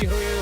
Dziękuję.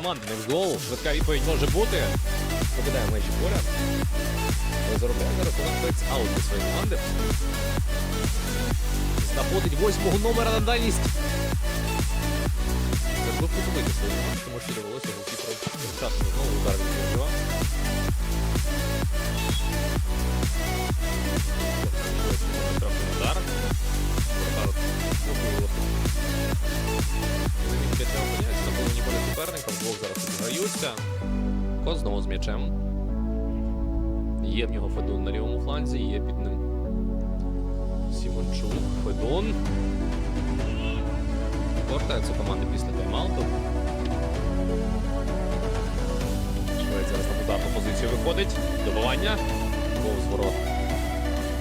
Команди. не Невзгол. Швидка відповідь може бути. Покидає межі поля. Заробляє на рахунок аут для своєї команди. Знаходить восьмого номера на дальність. Треба подумати свою команду, тому що довелося голкіперу вчасно знову удар від Боржова. Кот знову з м'ячем. Є в нього Федун на лівому фланзі, є під ним Сімончук, Федун. Повертаються команди після тайм-ауту. Швець зараз на ударну позицію виходить. Добивання. Гол з ворот.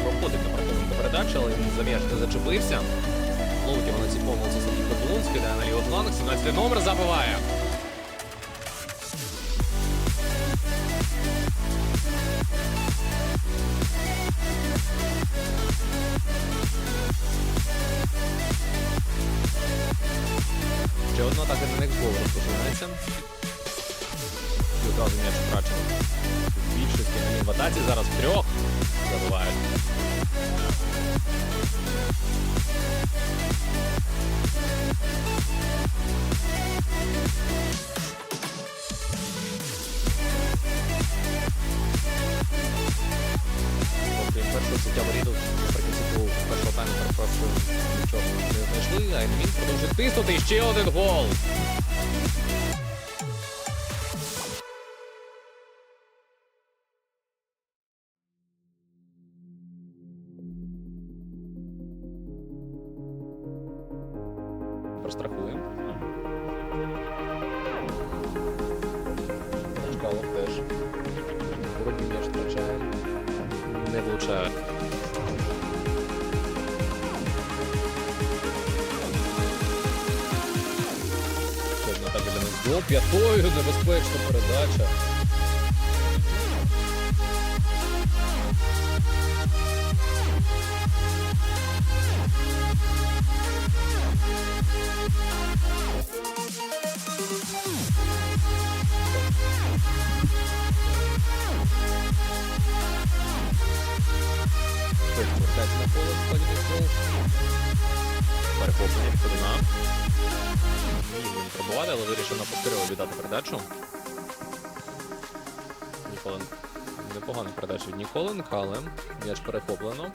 Проходить на противника передача, але він за м'яч не зачепився. Ловить його на цій помилці Сергій Федун, скидає на лівий фланг, 17 номер забиває. Атака на них знову розпочинається. І одразу м'яч втрачено. Більшості на ній в атаці зараз трьох забивають. Суття наприкінці першого тайму перепрошую нічого не знайшли, а він продовжує тиснути і ще один гол. Для. До п'ятою небезпечна передача. Міг але вирішив на повторило віддати передачу. Ніколи Непогана передача від Ніколенка, але м'яч перехоплено.